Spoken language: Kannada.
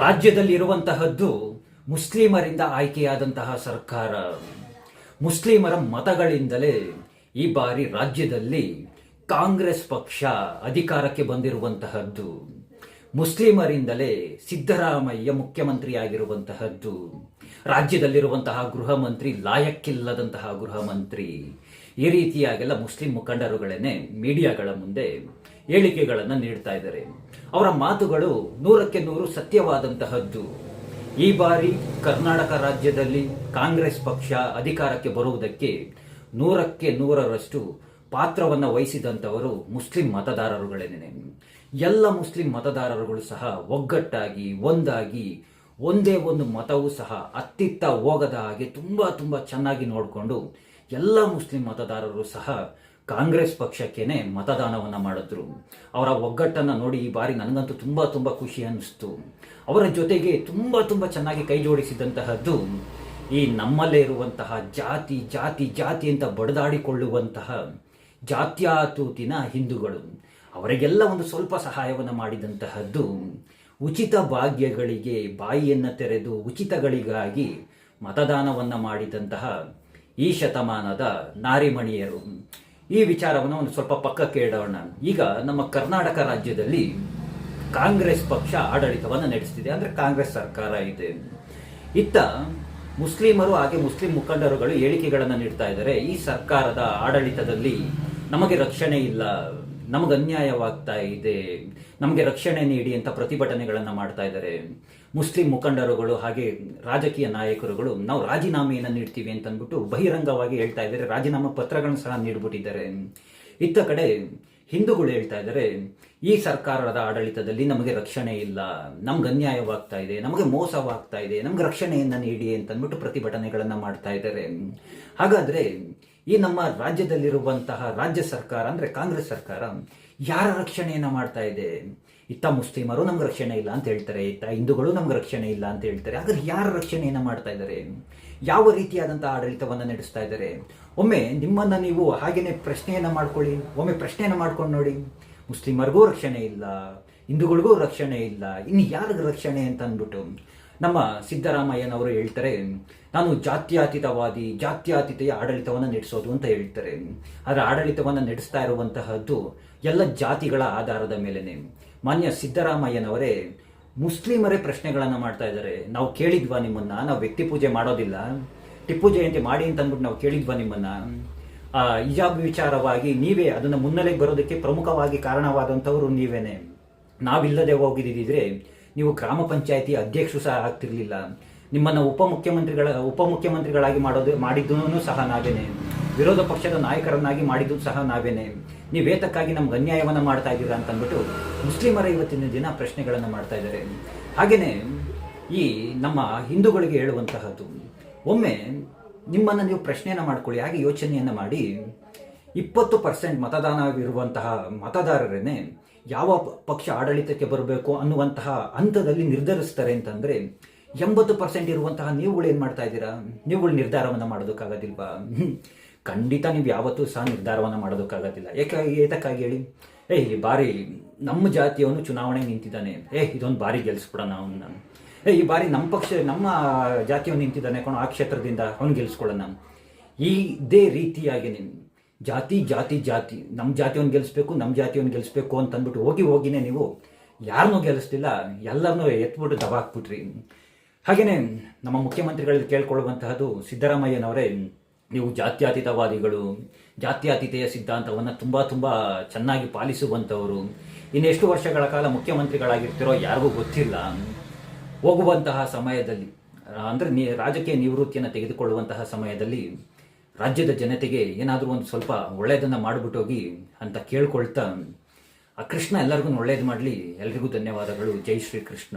ರಾಜ್ಯದಲ್ಲಿರುವಂತಹದ್ದು ಮುಸ್ಲಿಮರಿಂದ ಆಯ್ಕೆಯಾದಂತಹ ಸರ್ಕಾರ. ಮುಸ್ಲಿಮರ ಮತಗಳಿಂದಲೇ ಈ ಬಾರಿ ರಾಜ್ಯದಲ್ಲಿ ಕಾಂಗ್ರೆಸ್ ಪಕ್ಷ ಅಧಿಕಾರಕ್ಕೆ ಬಂದಿರುವಂತಹದ್ದು. ಮುಸ್ಲಿಮರಿಂದಲೇ ಸಿದ್ದರಾಮಯ್ಯ ಮುಖ್ಯಮಂತ್ರಿಯಾಗಿರುವಂತಹದ್ದು. ರಾಜ್ಯದಲ್ಲಿರುವಂತಹ ಗೃಹ ಮಂತ್ರಿ ಲಾಯಕ್ಕಿಲ್ಲದಂತಹ ಗೃಹ ಮಂತ್ರಿ ಈ ರೀತಿಯಾಗೆಲ್ಲ ಮುಸ್ಲಿಂ ಮುಖಂಡರುಗಳನ್ನೇ ಮೀಡಿಯಾಗಳ ಮುಂದೆ ಹೇಳಿಕೆಗಳನ್ನು ನೀಡ್ತಾ ಇದ್ದಾರೆ. ಅವರ ಮಾತುಗಳು ನೂರಕ್ಕೆ ನೂರು ಸತ್ಯವಾದಂತಹದ್ದು. ಈ ಬಾರಿ ಕರ್ನಾಟಕ ರಾಜ್ಯದಲ್ಲಿ ಕಾಂಗ್ರೆಸ್ ಪಕ್ಷ ಅಧಿಕಾರಕ್ಕೆ ಬರುವುದಕ್ಕೆ ನೂರಕ್ಕೆ ನೂರರಷ್ಟು ಪಾತ್ರವನ್ನು ವಹಿಸಿದಂಥವರು ಮುಸ್ಲಿಂ ಮತದಾರರುಗಳೇನೆ. ಎಲ್ಲ ಮುಸ್ಲಿಂ ಮತದಾರರುಗಳು ಸಹ ಒಗ್ಗಟ್ಟಾಗಿ, ಒಂದಾಗಿ, ಒಂದೇ ಒಂದು ಮತವೂ ಸಹ ಅತ್ತಿತ್ತ ಹೋಗದ ಹಾಗೆ ತುಂಬಾ ತುಂಬಾ ಚೆನ್ನಾಗಿ ನೋಡಿಕೊಂಡು ಎಲ್ಲ ಮುಸ್ಲಿಂ ಮತದಾರರು ಸಹ ಕಾಂಗ್ರೆಸ್ ಪಕ್ಷಕ್ಕೇನೆ ಮತದಾನವನ್ನು ಮಾಡಿದ್ರು. ಅವರ ಒಗ್ಗಟ್ಟನ್ನು ನೋಡಿ ಈ ಬಾರಿ ನನಗಂತೂ ತುಂಬ ತುಂಬ ಖುಷಿ ಅನ್ನಿಸ್ತು. ಅವರ ಜೊತೆಗೆ ತುಂಬ ತುಂಬ ಚೆನ್ನಾಗಿ ಕೈ ಜೋಡಿಸಿದಂತಹದ್ದು ಈ ನಮ್ಮಲ್ಲೇ ಇರುವಂತಹ ಜಾತಿ ಜಾತಿ ಜಾತಿ ಅಂತ ಬಡದಾಡಿಕೊಳ್ಳುವಂತಹ ಜಾತ್ಯಾತೂತಿನ ಹಿಂದೂಗಳು. ಅವರಿಗೆಲ್ಲ ಒಂದು ಸ್ವಲ್ಪ ಸಹಾಯವನ್ನು ಮಾಡಿದಂತಹದ್ದು ಉಚಿತ ಭಾಗ್ಯಗಳಿಗೆ, ಬಾಯಿಯನ್ನು ತೆರೆದು ಉಚಿತಗಳಿಗಾಗಿ ಮತದಾನವನ್ನು ಮಾಡಿದಂತಹ ಈ ಶತಮಾನದ ನಾರಿಮಣಿಯರು. ಈ ವಿಚಾರವನ್ನು ಒಂದು ಸ್ವಲ್ಪ ಪಕ್ಕಕ್ಕೆ ಇಡೋಣ ಈಗ ನಮ್ಮ ಕರ್ನಾಟಕ ರಾಜ್ಯದಲ್ಲಿ ಕಾಂಗ್ರೆಸ್ ಪಕ್ಷ ಆಡಳಿತವನ್ನು ನಡೆಸ್ತಿದೆ. ಅಂದ್ರೆ ಕಾಂಗ್ರೆಸ್ ಸರ್ಕಾರ ಇದೆ. ಇತ್ತ ಮುಸ್ಲಿಮರು ಹಾಗೆ ಮುಸ್ಲಿಂ ಮುಖಂಡರುಗಳು ಹೇಳಿಕೆಗಳನ್ನು ನೀಡ್ತಾ ಇದ್ದಾರೆ. ಈ ಸರ್ಕಾರದ ಆಡಳಿತದಲ್ಲಿ ನಮಗೆ ರಕ್ಷಣೆ ಇಲ್ಲ. ನಮಗೆ ಅನ್ಯಾಯವಾಗ್ತಾ ಇದೆ, ನಮಗೆ ರಕ್ಷಣೆ ನೀಡಿ ಅಂತ ಪ್ರತಿಭಟನೆಗಳನ್ನು ಮಾಡ್ತಾ ಇದ್ದಾರೆ. ಮುಸ್ಲಿಂ ಮುಖಂಡರುಗಳು ಹಾಗೆ ರಾಜಕೀಯ ನಾಯಕರುಗಳು ನಾವು ರಾಜೀನಾಮೆಯನ್ನು ನೀಡ್ತೀವಿ ಅಂತ ಅಂದ್ಬಿಟ್ಟು ಬಹಿರಂಗವಾಗಿ ಹೇಳ್ತಾ ಇದ್ದಾರೆ. ರಾಜೀನಾಮೆ ಪತ್ರಗಳನ್ನು ಸಹ ನೀಡ್ಬಿಟ್ಟಿದ್ದಾರೆ. ಇತ್ತ ಕಡೆ ಹಿಂದೂಗಳು ಹೇಳ್ತಾ ಇದ್ದಾರೆ, ಈ ಸರ್ಕಾರದ ಆಡಳಿತದಲ್ಲಿ ನಮಗೆ ರಕ್ಷಣೆ ಇಲ್ಲ, ನಮ್ಗೆ ಅನ್ಯಾಯವಾಗ್ತಾ ಇದೆ, ನಮಗೆ ಮೋಸವಾಗ್ತಾ ಇದೆ, ನಮ್ಗೆ ರಕ್ಷಣೆಯನ್ನು ನೀಡಿ ಅಂತ ಪ್ರತಿಭಟನೆಗಳನ್ನು ಮಾಡ್ತಾ ಇದ್ದಾರೆ. ಹಾಗಾದ್ರೆ ಈ ನಮ್ಮ ರಾಜ್ಯದಲ್ಲಿರುವಂತಹ ರಾಜ್ಯ ಸರ್ಕಾರ ಅಂದ್ರೆ ಕಾಂಗ್ರೆಸ್ ಸರ್ಕಾರ ಯಾರ ರಕ್ಷಣೆಯನ್ನ ಮಾಡ್ತಾ ಇದೆ? ಇತ್ತ ಮುಸ್ಲಿಮರು ನಮ್ಗೆ ರಕ್ಷಣೆ ಇಲ್ಲ ಅಂತ ಹೇಳ್ತಾರೆ, ಇತ್ತ ಹಿಂದೂಗಳು ನಮ್ಗೆ ರಕ್ಷಣೆ ಇಲ್ಲ ಅಂತ ಹೇಳ್ತಾರೆ. ಹಾಗಾದ್ರೆ ಯಾರ ರಕ್ಷಣೆಯನ್ನ ಮಾಡ್ತಾ ಇದ್ದಾರೆ? ಯಾವ ರೀತಿಯಾದಂತಹ ಆಡಳಿತವನ್ನ ನಡೆಸ್ತಾ ಇದ್ದಾರೆ? ಒಮ್ಮೆ ನಿಮ್ಮನ್ನ ನೀವು ಹಾಗೇನೆ ಪ್ರಶ್ನೆಯನ್ನ ಮಾಡ್ಕೊಳ್ಳಿ, ಒಮ್ಮೆ ಪ್ರಶ್ನೆಯನ್ನ ಮಾಡ್ಕೊಂಡು ನೋಡಿ. ಮುಸ್ಲಿಮರಿಗೂ ರಕ್ಷಣೆ ಇಲ್ಲ, ಹಿಂದೂಗಳಿಗೂ ರಕ್ಷಣೆ ಇಲ್ಲ, ಇನ್ನು ಯಾರಿಗೂ ರಕ್ಷಣೆ ಅಂತ ಅಂದ್ಬಿಟ್ಟು? ನಮ್ಮ ಸಿದ್ದರಾಮಯ್ಯನವರು ಹೇಳ್ತಾರೆ, ನಾನು ಜಾತ್ಯಾತೀತವಾದಿ, ಜಾತ್ಯಾತೀತೆಯ ಆಡಳಿತವನ್ನು ನಡೆಸೋದು ಅಂತ ಹೇಳ್ತಾರೆ. ಆದರೆ ಆಡಳಿತವನ್ನು ನಡೆಸ್ತಾ ಇರುವಂತಹದ್ದು ಎಲ್ಲ ಜಾತಿಗಳ ಆಧಾರದ ಮೇಲೆನೆ. ಮಾನ್ಯ ಸಿದ್ದರಾಮಯ್ಯನವರೇ, ಮುಸ್ಲಿಮರೇ ಪ್ರಶ್ನೆಗಳನ್ನು ಮಾಡ್ತಾ ಇದ್ದಾರೆ. ನಾವು ಕೇಳಿದ್ವಾ ನಿಮ್ಮನ್ನ? ನಾವು ವ್ಯಕ್ತಿ ಪೂಜೆ ಮಾಡೋದಿಲ್ಲ. ಟಿಪ್ಪು ಜಯಂತಿ ಮಾಡಿ ಅಂತ ಅಂದ್ಬಿಟ್ಟು ನಾವು ಕೇಳಿದ್ವಾ ನಿಮ್ಮನ್ನ? ಆ, ಹಿಜಾಬ್ ವಿಚಾರವಾಗಿ ನೀವೇ ಅದನ್ನ ಮುನ್ನೆಲೆಗೆ ಬರೋದಕ್ಕೆ ಪ್ರಮುಖವಾಗಿ ಕಾರಣವಾದಂಥವರು ನೀವೇನೆ. ನಾವಿಲ್ಲದೆ ಹೋಗಿದ್ದಿದ್ರೆ ನೀವು ಗ್ರಾಮ ಪಂಚಾಯತಿ ಅಧ್ಯಕ್ಷರು ಸಹ ಆಗ್ತಿರ್ಲಿಲ್ಲ. ನಿಮ್ಮನ್ನ ಉಪಮುಖ್ಯಮಂತ್ರಿಗಳ, ಉಪಮುಖ್ಯಮಂತ್ರಿಗಳಾಗಿ ಮಾಡೋದು ಮಾಡಿದ್ದೂ ಸಹ ನಾವೇನೆ. ವಿರೋಧ ಪಕ್ಷದ ನಾಯಕರನ್ನಾಗಿ ಮಾಡಿದ್ದು ಸಹ ನಾವೇನೆ. ನೀವು ವೇತಕ್ಕಾಗಿ ನಮ್ಗೆ ಅನ್ಯಾಯವನ್ನು ಮಾಡ್ತಾ ಇದ್ದೀರಾ ಅಂತ ಅಂದ್ಬಿಟ್ಟು ಮುಸ್ಲಿಮರ ಇವತ್ತಿನ ದಿನ ಪ್ರಶ್ನೆಗಳನ್ನು ಮಾಡ್ತಾ ಇದ್ದಾರೆ. ಹಾಗೇನೆ ಈ ನಮ್ಮ ಹಿಂದೂಗಳಿಗೆ ಹೇಳುವಂತಹದ್ದು, ಒಮ್ಮೆ ನಿಮ್ಮನ್ನು ನೀವು ಪ್ರಶ್ನೆಯನ್ನು ಮಾಡ್ಕೊಳ್ಳಿ, ಹಾಗೆ ಯೋಚನೆಯನ್ನು ಮಾಡಿ ಇಪ್ಪತ್ತು ಪರ್ಸೆಂಟ್ ಮತದಾನವಿರುವಂತಹ ಮತದಾರರೇನೆ ಯಾವ ಪಕ್ಷ ಆಡಳಿತಕ್ಕೆ ಬರಬೇಕು ಅನ್ನುವಂತಹ ಹಂತದಲ್ಲಿ ನಿರ್ಧರಿಸ್ತಾರೆ ಅಂತಂದ್ರೆ, ಎಂಬತ್ತು ಪರ್ಸೆಂಟ್ ಇರುವಂತಹ ನೀವುಗಳು ಏನು ಮಾಡ್ತಾ ಇದ್ದೀರಾ? ನೀವುಗಳು ನಿರ್ಧಾರವನ್ನು ಮಾಡೋದಕ್ಕಾಗೋದಿಲ್ವಾ? ಖಂಡಿತ ನೀವು ಯಾವತ್ತೂ ಸಹ ನಿರ್ಧಾರವನ್ನು ಮಾಡೋದಕ್ಕಾಗೋದಿಲ್ಲ. ಏಕಾಗಿ ಏತಕ್ಕಾಗಿ ಹೇಳಿ? ಏ, ಈ ಬಾರಿ ನಮ್ಮ ಜಾತಿಯವನು ಚುನಾವಣೆಗೆ ನಿಂತಿದ್ದಾನೆ. ಏ, ಇದೊಂದು ಬಾರಿ ಗೆಲ್ಸ್ಬಿಡೋಣ ಅವನ್ನ ಏ, ಈ ಬಾರಿ ನಮ್ಮ ಪಕ್ಷ, ನಮ್ಮ ಜಾತಿಯವನು ನಿಂತಿದ್ದಾನೆ ಕಣೋ, ಆ ಕ್ಷೇತ್ರದಿಂದ ಅವ್ನು ಗೆಲ್ಸ್ಕೊಳ್ಳೋಣ. ಇದೇ ರೀತಿಯಾಗಿ ನೀವು ಜಾತಿ ಜಾತಿ ಜಾತಿ. ನಮ್ಮ ಜಾತಿಯನ್ನು ಗೆಲ್ಲಿಸ್ಬೇಕು ನಮ್ಮ ಜಾತಿಯನ್ನು ಗೆಲ್ಲಿಸ್ಬೇಕು ಅಂತ ಅಂದ್ಬಿಟ್ಟು ಹೋಗಿ ಹೋಗಿನೇ ನೀವು ಯಾರನ್ನೂ ಗೆಲ್ಲಿಸ್ತಿಲ್ಲ ಎಲ್ಲರನ್ನೂ ಎತ್ಬಿಟ್ಟು ದಬಾಕ್ಬಿಟ್ರಿ ಹಾಗೆಯೇ ನಮ್ಮ ಮುಖ್ಯಮಂತ್ರಿಗಳಲ್ಲಿ ಕೇಳ್ಕೊಳ್ಳುವಂತಹದ್ದು ಸಿದ್ದರಾಮಯ್ಯನವರೇ, ನೀವು ಜಾತ್ಯತೀತವಾದಿಗಳು, ಜಾತ್ಯತೀತೆಯ ಸಿದ್ಧಾಂತವನ್ನು ತುಂಬ ತುಂಬ ಚೆನ್ನಾಗಿ ಪಾಲಿಸುವಂಥವರು ಇನ್ನೆಷ್ಟು ವರ್ಷಗಳ ಕಾಲ ಮುಖ್ಯಮಂತ್ರಿಗಳಾಗಿರ್ತಿರೋ ಯಾರಿಗೂ ಗೊತ್ತಿಲ್ಲ. ಹೋಗುವಂತಹ ಸಮಯದಲ್ಲಿ ಅಂದರೆ ಅಂದ್ರೆ ನೀ ರಾಜಕೀಯ ನಿವೃತ್ತಿಯನ್ನು ತೆಗೆದುಕೊಳ್ಳುವಂತಹ ಸಮಯದಲ್ಲಿ ರಾಜ್ಯದ ಜನತೆಗೆ ಏನಾದರೂ ಒಂದು ಸ್ವಲ್ಪ ಒಳ್ಳೆಯದನ್ನು ಮಾಡಿಬಿಟ್ಟೋಗಿ ಅಂತ ಕೇಳ್ಕೊಳ್ತಾ, ಆ ಕೃಷ್ಣ ಎಲ್ಲರಿಗೂ ಒಳ್ಳೇದು ಮಾಡಲಿ. ಎಲ್ರಿಗೂ ಧನ್ಯವಾದಗಳು. ಜೈ ಶ್ರೀ ಕೃಷ್ಣ.